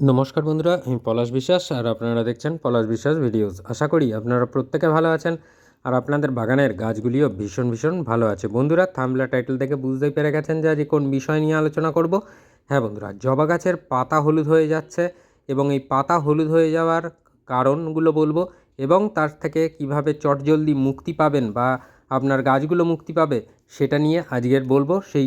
নমস্কার বন্ধুরা, আমি পলাশ বিশ্বাস আর আপনারা দেখছেন পলাশ বিশ্বাস ভিডিওস। আশা করি আপনারা প্রত্যেকে ভালো আছেন আর আপনাদের বাগানের গাছগুলিও ভীষণ ভীষণ ভালো আছে। বন্ধুরা থামলা টাইটেল থেকে বুঝতেই পেরে গেছেন যে আজ কোন বিষয় নিয়ে আলোচনা করব। হ্যাঁ বন্ধুরা, জবা গাছের পাতা হলুদ হয়ে যাচ্ছে এবং এই পাতা হলুদ হয়ে যাওয়ার কারণগুলো বলব এবং তার থেকে কীভাবে চটজলদি মুক্তি পাবেন বা আপনার গাছগুলো মুক্তি পাবে সেটা নিয়ে আজকের বলব। সেই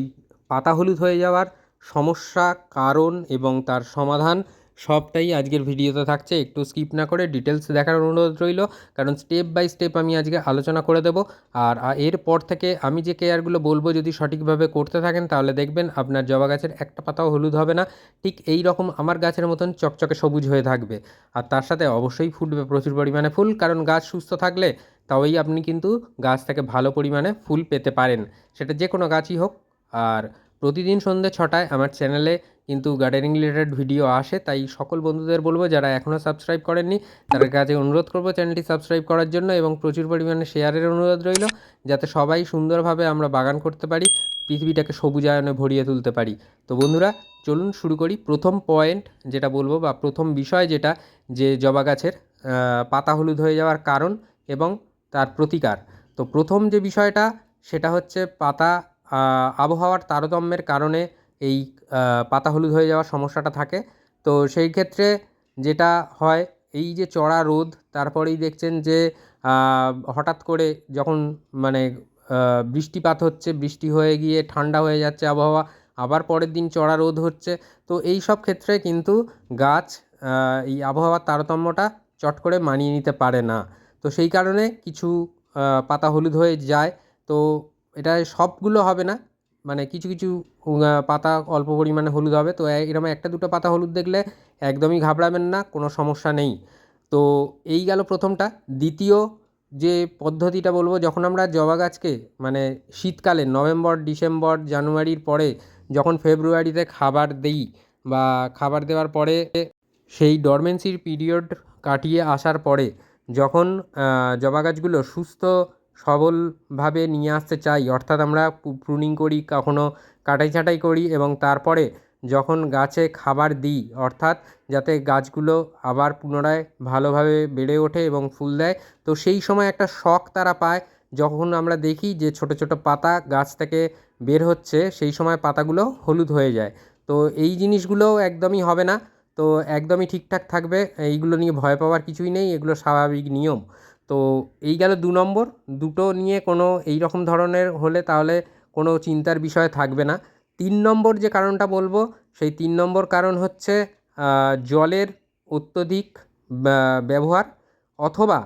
পাতা হলুদ হয়ে যাওয়ার সমস্যা, কারণ এবং তার সমাধান সবটাই আজকের ভিডিওতে থাকছে। একটু স্কিপ না করে ডিটেলস দেখার অনুরোধ রইল, কারণ স্টেপ বাই স্টেপ আমি আজকে আলোচনা করে দেব। আর এরপর থেকে আমি যে কেয়ারগুলো বলব যদি সঠিকভাবে করতে থাকেন, তাহলে দেখবেন আপনার জবা গাছের একটা পাতাও হলুদ হবে না। ঠিক এই রকম আমার গাছের মতন চকচকে সবুজ হয়ে থাকবে। আর তার সাথে অবশ্যই ফুটবে প্রচুর পরিমাণে ফুল, কারণ গাছ সুস্থ থাকলে তবেই আপনি কিন্তু গাছ থেকে ভালো পরিমাণে ফুল পেতে পারেন। সেটা যে কোনো গাছই হোক। আর, প্রতিদিন সন্ধ্যে ছটায় আমার চ্যানেলে কিন্তু গার্ডেনিং রিলেটেড ভিডিও আসে, তাই সকল বন্ধুদের বলব যারা এখনও সাবস্ক্রাইব করেননি, তাদের কাছে অনুরোধ করব চ্যানেলটি সাবস্ক্রাইব করার জন্য এবং প্রচুর পরিমাণে শেয়ারের অনুরোধ রইল, যাতে সবাই সুন্দরভাবে আমরা বাগান করতে পারি, পৃথিবীটাকে সবুজায়নে ভরিয়ে তুলতে পারি। তো বন্ধুরা, চলুন শুরু করি। প্রথম পয়েন্ট যেটা বলব বা প্রথম বিষয় যেটা, যে জবা গাছের পাতা হলুদ হয়ে যাওয়ার কারণ এবং তার প্রতিকার। তো প্রথম যে বিষয়টা, সেটা হচ্ছে পাতা আবহাওয়ার তারতম্যের কারণে এই পাতা হলুদ হয়ে যাওয়ার সমস্যাটা থাকে। তো সেই ক্ষেত্রে যেটা হয়, এই যে চড়া রোদ, তারপরেই দেখছেন যে হঠাৎ করে যখন মানে বৃষ্টিপাত হচ্ছে, বৃষ্টি হয়ে গিয়ে ঠান্ডা হয়ে যাচ্ছে আবহাওয়া, আবার পরের দিন চড়া রোদ হচ্ছে। তো এই সব ক্ষেত্রে কিন্তু গাছ এই আবহাওয়ার তারতম্যটা চট করে মানিয়ে নিতে পারে না। তো সেই কারণে কিছু পাতা হলুদ হয়ে যায়। তো এটা সবগুলো হবে না মানে কিছু কিছু পাতা অল্প পরিমাণে হলুদ হবে। তো এরকম একটা, দুটো পাতা হলুদ দেখলে একদমই ঘাবড়াবেন না, কোনো সমস্যা নেই। তো এই গেল প্রথমটা। দ্বিতীয় যে পদ্ধতিটা বলব, যখন আমরা জবা গাছকে মানে শীতকালে, নভেম্বর, ডিসেম্বর, জানুয়ারির পরে যখন ফেব্রুয়ারিতে খাবার দেই বা খাবার দেওয়ার পরে সেই ডরমেন্সির পিরিয়ড কাটিয়ে আসার পরে যখন জবা গাছগুলো সুস্থ সবলভাবে নিয়ে আসতে চাই। অর্থাৎ আমরা প্রুনিং করি, কখনো কাটাই ছাঁটাই করি এবং তারপরে যখন গাছে খাবার দিই, অর্থাৎ যাতে গাছগুলো আবার পুনরায় ভালোভাবে বেড়ে ওঠে এবং ফুল দেয়, তো সেই সময় একটা শখ তারা পায়। যখন আমরা দেখি যে ছোট ছোট পাতা গাছ থেকে বের হচ্ছে, সেই সময় পাতাগুলো হলুদ হয়ে যায়। তো এই জিনিসগুলো একদমই হবে না। তো একদমই ঠিকঠাক থাকবে। এইগুলো নিয়ে ভয় পাওয়ার কিছুই নেই। এগুলো স্বাভাবিক নিয়ম। তো এই গেল দু নম্বর। দুটো নিয়ে কোনো এই রকম ধরনের হলে তাহলে কোনো চিন্তার বিষয় থাকবে না। তিন নম্বর যে কারণটা বলব, সেই তিন নম্বর কারণ হচ্ছে জলের অত্যধিক ব্যবহার অথবা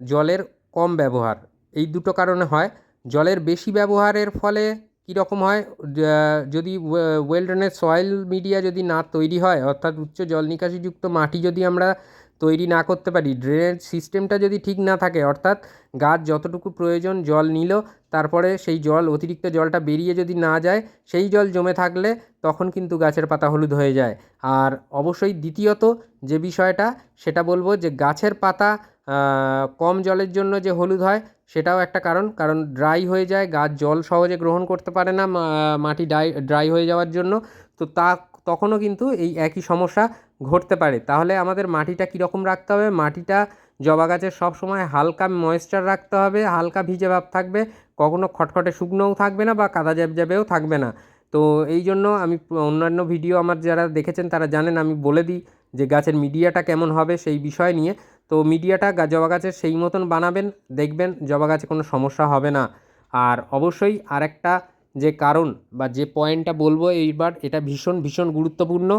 জলের কম ব্যবহার। এই দুটো কারণে হয়। জলের বেশি ব্যবহারের ফলে কীরকম হয়? যদি ওয়েল ড্রেনের সয়েল মিডিয়া যদি না তৈরি হয়, অর্থাৎ উচ্চ জল নিকাশিযুক্ত মাটি যদি আমরা তৈরি না করতে পারি। ড্রেনেজ সিস্টেমটা যদি ঠিক না থাকে, অর্থাৎ গাছ যতটুকু প্রয়োজন জল নিল, তারপরে সেই জল, অতিরিক্ত জলটা বেরিয়ে যদি না যায়, সেই জল জমে থাকলে তখন কিন্তু গাছের পাতা হলুদ হয়ে যায়। আর অবশ্যই দ্বিতীয়ত যে বিষয়টা, সেটা বলব যে গাছের পাতা কম জলের জন্য যে হলুদ হয়, সেটাও একটা কারণ। কারণ ড্রাই হয়ে যায়, গাছ জল সহজে গ্রহণ করতে পারে না মাটি ড্রাই ড্রাই হয়ে যাওয়ার জন্য। তো তা, তখনও কিন্তু এই একই সমস্যা ঘটতে পারে। তাহলে আমাদের মাটিটা কীরকম রাখতে হবে? মাটিটা জবা গাছের সব সময় হালকা ময়েশ্চার রাখতে হবে, হালকা ভিজে ভাব থাকবে, কখনো খটখটে শুকনোও থাকবে না বা কাদা জ্যাবজ্যাবেও থাকবে না। তো এই জন্য আমি অন্যান্য ভিডিও আমার যারা দেখেছেন তারা জানেন আমি বলে দিই যে গাছের মিডিয়াটা কেমন হবে সেই বিষয় নিয়ে। তো মিডিয়াটা জবা গাছের সেই মতন বানাবেন, দেখবেন জবা গাছে কোনো সমস্যা হবে না। আর অবশ্যই আরেকটা যে কারণ বা যে পয়েন্টটা বলব এইবার, এটা ভীষণ ভীষণ গুরুত্বপূর্ণ।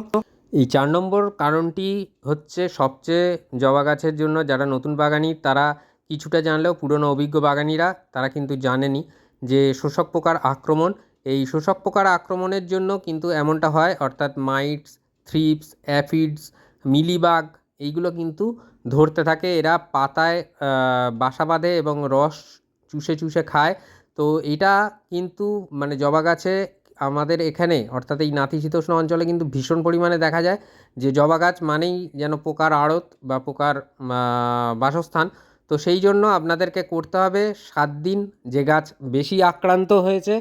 এই চার নম্বর কারণটি হচ্ছে সবচেয়ে জবা গাছের জন্য যারা নতুন বাগানি, তারা কিছুটা জানলেও পুরনো অভিজ্ঞ বাগানিরা, তারা কিন্তু জানেনি যে শোষক পোকার আক্রমণ। এই শোষক পোকার আক্রমণের জন্য কিন্তু এমনটা হয়, অর্থাৎ মাইটস, থ্রিপস, অ্যাফিডস, মিলিবাগ এইগুলো কিন্তু ধরতে থাকে। এরা পাতায় বাসা বাঁধে এবং রস চুষে চুষে খায়। তো এটা কিন্তু মানে জবা গাছে আমাদের এখানে, অর্থাৎ এই নাতিশীতোষ্ণ অঞ্চলে কিন্তু ভীষণ পরিমাণে দেখা যায় যে জবা গাছ মানেই যেন পোকার আড়ত বা পোকার বাসস্থান। তো সেই জন্য আপনাদেরকে করতে হবে সাত দিন যে গাছ বেশি আক্রান্ত হয়েছে,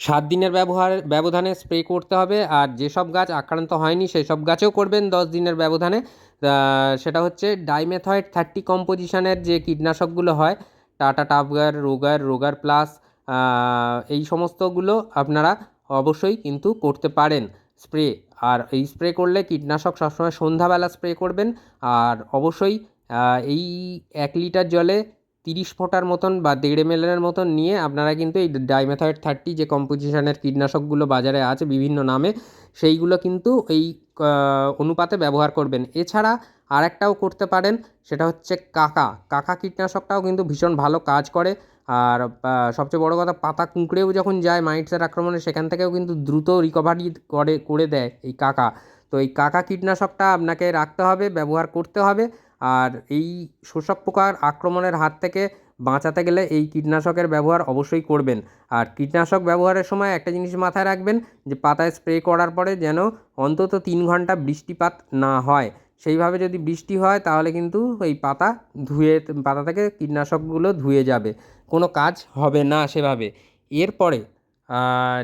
সাত দিনের ব্যবহার, ব্যবধানে স্প্রে করতে হবে। আর যেসব গাছ আক্রান্ত হয়নি সেই সব গাছেও করবেন দশ দিনের ব্যবধানে। সেটা হচ্ছে ডাইমেথয়েড থার্টি কম্পোজিশনের যে কীটনাশকগুলো হয়, টাটা টাবগার রোগার রোগার প্লাস এই সমস্তগুলো আপনারা অবশ্যই কিন্তু করতে পারেন। স্প্রে, আর এই স্প্রে করলে কীটনাশক সবসময় সন্ধ্যাবেলা স্প্রে করবেন। আর অবশ্যই এই এক লিটার জলে তিরিশ ফোঁটার মতন বা দেড় এমএলের মতন নিয়ে আপনারা কিন্তু এই ডাইমেথয়েড থার্টি যে কম্পোজিশনের কীটনাশকগুলো বাজারে আছে বিভিন্ন নামে, সেইগুলো কিন্তু এই অনুপাতে ব্যবহার করবেন। এছাড়া আরেকটাও করতে পারেন, সেটা হচ্ছে কাকা। কাকা কীটনাশকটাও কিন্তু ভীষণ ভালো কাজ করে। আর সবচেয়ে বড় কথা পাতা কুঁকড়েও যখন যায় মাইটসের আক্রমণে, সেখান থেকেও কিন্তু দ্রুত রিকভারি করে করে দেয় এই কাকা। তো এই কাকা কীটনাশকটা আপনাকে রাখতে হবে, ব্যবহার করতে হবে। আর এই শোষক পোকার আক্রমণের হাত থেকে বাঁচাতে গেলে এই কীটনাশকের ব্যবহার অবশ্যই করবেন। আর কীটনাশক ব্যবহারের সময় একটা জিনিস মাথায় রাখবেন যে, পাতায় স্প্রে করার পরে যেন অন্তত তিন ঘণ্টা বৃষ্টিপাত না হয়। সেইভাবে যদি বৃষ্টি হয়, তাহলে কিন্তু এই পাতা ধুয়ে, পাতা থেকে কীটনাশকগুলো ধুয়ে যাবে। কোনো কাজ হবে না সেভাবে। এরপরে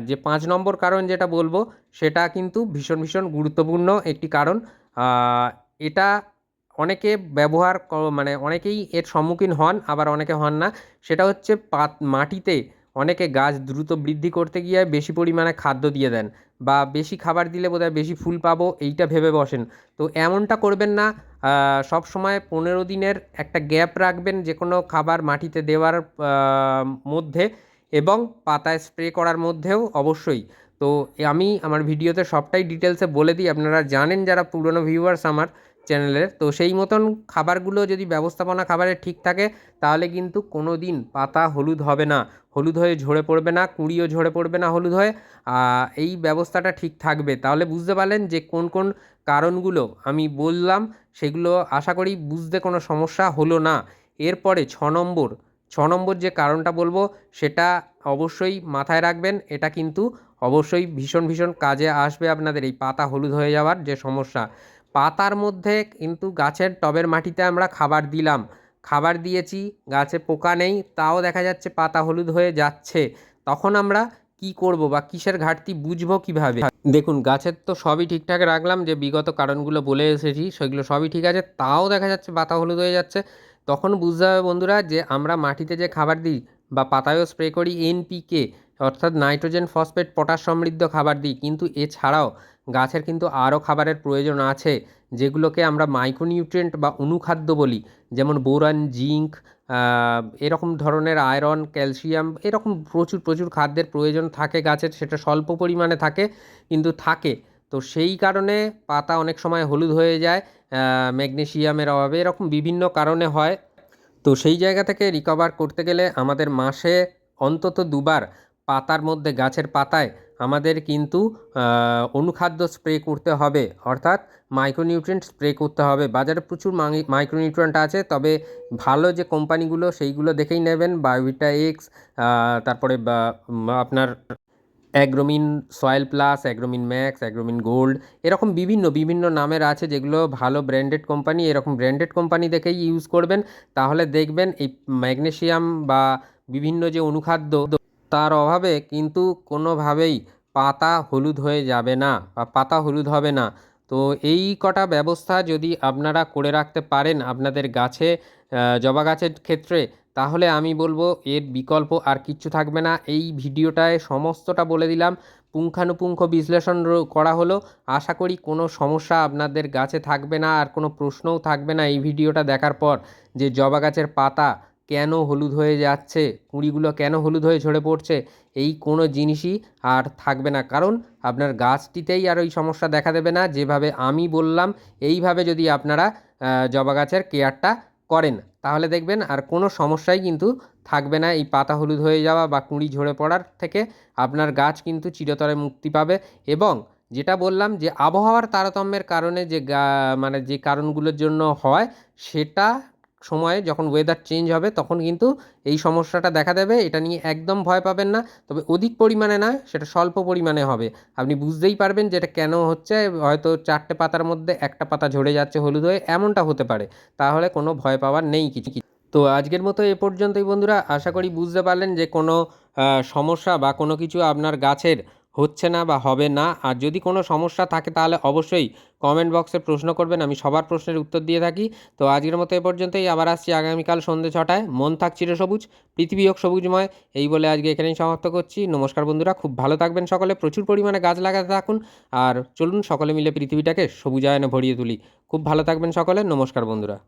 যে পাঁচ নম্বর কারণ যেটা বলব, সেটা কিন্তু ভীষণ ভীষণ গুরুত্বপূর্ণ একটি কারণ। এটা অনেকে ব্যবহার মানে অনেকেই এর সম্মুখীন হন, আবার অনেকে হন না। সেটা হচ্ছে পাত, মাটিতে অনেকে গাছ দ্রুত বৃদ্ধি করতে গিয়ে বেশি পরিমাণে খাদ্য দিয়ে দেন বা বেশি খাবার দিলে বোধহয় বেশি ফুল পাবো, এইটা ভেবে বসেন। তো এমনটা করবেন না সব সময় পনেরো দিনের একটা গ্যাপ রাখবেন যে কোনো খাবার মাটিতে দেওয়ার মধ্যে এবং পাতায় স্প্রে করার মধ্যেও অবশ্যই। তো আমি আমার ভিডিওতে সবটাই ডিটেলসে বলে দিই, আপনারা জানেন যারা পুরনো ভিউয়ার্স আমার চ্যানেলের তো সেই মতন খাবারগুলো যদি ব্যবস্থাপনা খাবারের ঠিক থাকে, তাহলে কিন্তু কোনো দিন পাতা হলুদ হবে না। হলুদ হয়ে ঝরে পড়বে না, কুঁড়িও ঝরে পড়বে না হলুদ হয়ে। এই ব্যবস্থাটা ঠিক থাকবে। তাহলে বুঝতে পারলেন যে কোন কোন কারণগুলো আমি বললাম, সেগুলো আশা করি বুঝতে কোনো সমস্যা হলো না। এরপরে ছ নম্বর ছ নম্বর যে কারণটা বলব, সেটা অবশ্যই মাথায় রাখবেন। এটা কিন্তু অবশ্যই ভীষণ ভীষণ কাজে আসবে আপনাদের এই পাতা হলুদ হয়ে যাওয়ার যে সমস্যা। পাতার মধ্যে কিন্তু গাছের টবের মাটিতে আমরা খাবার দিলাম। খাবার দিয়েছি, গাছে পোকা নেই, তাও দেখা যাচ্ছে পাতা হলুদ হয়ে যাচ্ছে। তখন আমরা কি করব বা কিসের ঘাটতি বুঝব কীভাবে? দেখুন, গাছের তো সবই ঠিকঠাক রাখলাম, যে বিগত কারণগুলো বলে এসেছি, সেগুলো সবই ঠিক আছে, তাও দেখা যাচ্ছে পাতা হলুদ হয়ে যাচ্ছে। তখন বুঝতে হবে বন্ধুরা যে আমরা মাটিতে যে খাবার দিই বা পাতায়ও স্প্রে করি এনপিকে অর্থাৎ নাইট্রোজেন, ফসফেট, পটাশ সমৃদ্ধ খাবার দিই। কিন্তু এছাড়াও গাছের কিন্তু আরও খাবারের প্রয়োজন আছে, যেগুলোকে আমরা মাইক্রোনিউট্রিয়েন্ট বা অনুখাদ্য বলি। যেমন বোরান, জিঙ্ক এরকম ধরনের আয়রন, ক্যালসিয়াম, এরকম প্রচুর প্রচুর খাদ্যের প্রয়োজন থাকে গাছের, সেটা স্বল্প পরিমাণে থাকে, কিন্তু থাকে। তো সেই কারণে পাতা অনেক সময় হলুদ হয়ে যায় ম্যাগনেসিয়ামের অভাবে, এরকম বিভিন্ন কারণে হয়। তো সেই জায়গা থেকে রিকভার করতে গেলে আমাদের মাসে অন্তত দুবার পাতার মধ্যে, গাছের পাতায় আমাদের কিন্তু অনুখাদ্য স্প্রে করতে হবে। অর্থাৎ মাইক্রোনিউট্রিয়েন্ট স্প্রে করতে হবে। বাজারে প্রচুর মাইক্রোনিউট্রিয়েন্ট আছে, তবে ভালো যে কোম্পানিগুলো, সেইগুলো দেখেই নেবেন। বায়োভিটা এক্স তারপরে আপনার Agromin soil plus Agromin max Agromin gold এরকম বিভিন্ন বিভিন্ন নামের আছে যেগুলো ভালো ব্র্যান্ডেড কোম্পানি এরকম ব্র্যান্ডেড কোম্পানি দেখেই ইউজ করবেন। তাহলে দেখবেন এই ম্যাগনেশিয়াম বা বিভিন্ন যে অনুখাদ্য তার অভাবে কিন্তু কোনোভাবেই পাতা হলুদ হয়ে যাবে না বা পাতা হলুদ হবে না। তো এই কটা ব্যবস্থা যদি আপনারা করে রাখতে পারেন আপনাদের গাছে জবা গাছের ক্ষেত্রে, তাহলে আমি বলব এর বিকল্প আর কিচ্ছু থাকবে না। এই ভিডিওটায় সমস্তটা বলে দিলাম। পুঙ্খানুপুঙ্খ বিশ্লেষণ করা হলো। আশা করি কোনো সমস্যা আপনাদের গাছে থাকবে না আর কোনো প্রশ্নও থাকবে না এই ভিডিওটা দেখার পর যে জবা গাছের পাতা কেন হলুদ হয়ে যাচ্ছে? কুঁড়িগুলো কেন হলুদ হয়ে ঝরে পড়ছে? এই কোনো জিনিসই আর থাকবে না। কারণ আপনার গাছটিতেই আর ওই সমস্যা দেখা দেবে না। যেভাবে আমি বললাম, এইভাবে যদি আপনারা জবা গাছের কেয়ারটা করেন, তাহলে দেখবেন আর কোনো সমস্যাই কিন্তু থাকবে না। এই পাতা হলুদ হয়ে যাওয়া বা কুঁড়ি ঝরে পড়ার থেকে আপনার গাছ কিন্তু চিরতরে মুক্তি পাবে। এবং যেটা বললাম যে, আবহাওয়ার তারতম্যের কারণে যে মানে যে কারণগুলোর জন্য হয়, সেটা সময়ে যখন ওয়েদার চেঞ্জ হবে, তখন কিন্তু এই সমস্যাটা দেখা দেবে। এটা নিয়ে একদম ভয় পাবেন না। তবে অধিক পরিমাণে নয় সেটা স্বল্প পরিমাণে হবে। আপনি বুঝতেই পারবেন যে এটা কেন হচ্ছে। হয়তো চারটে পাতার মধ্যে একটা পাতা ঝরে যাচ্ছে হলুদ হয়ে, এমনটা হতে পারে। তাহলে কোনো ভয় পাওয়ার নেই কিছু কিছু। তো আজকের মতো এ পর্যন্তই বন্ধুরা। আশা করি বুঝতে পারলেন যে কোনো সমস্যা বা কোনো কিছু আপনার গাছের হচ্ছে না বা হবে না। আর যদি কোনো সমস্যা থাকে তাহলে অবশ্যই কমেন্ট বক্সে প্রশ্ন করবেন, আমি সবার প্রশ্নের উত্তর দিয়ে থাকি। তো আজকের মতো এ পর্যন্তই, আবার আসছি আগামীকাল সন্ধ্যে ছটায়। মন থাক চিরসবুজ পৃথিবী হোক সবুজময়। এই বলে আজকে এখানেই সমাপ্ত করছি। নমস্কার বন্ধুরা, খুব ভালো থাকবেন সকলে, প্রচুর পরিমাণে গাছ লাগাতে থাকুন। আর চলুন সকলে মিলে পৃথিবীটাকে সবুজায়নে ভরিয়ে তুলি। খুব ভালো থাকবেন সকলে, নমস্কার বন্ধুরা।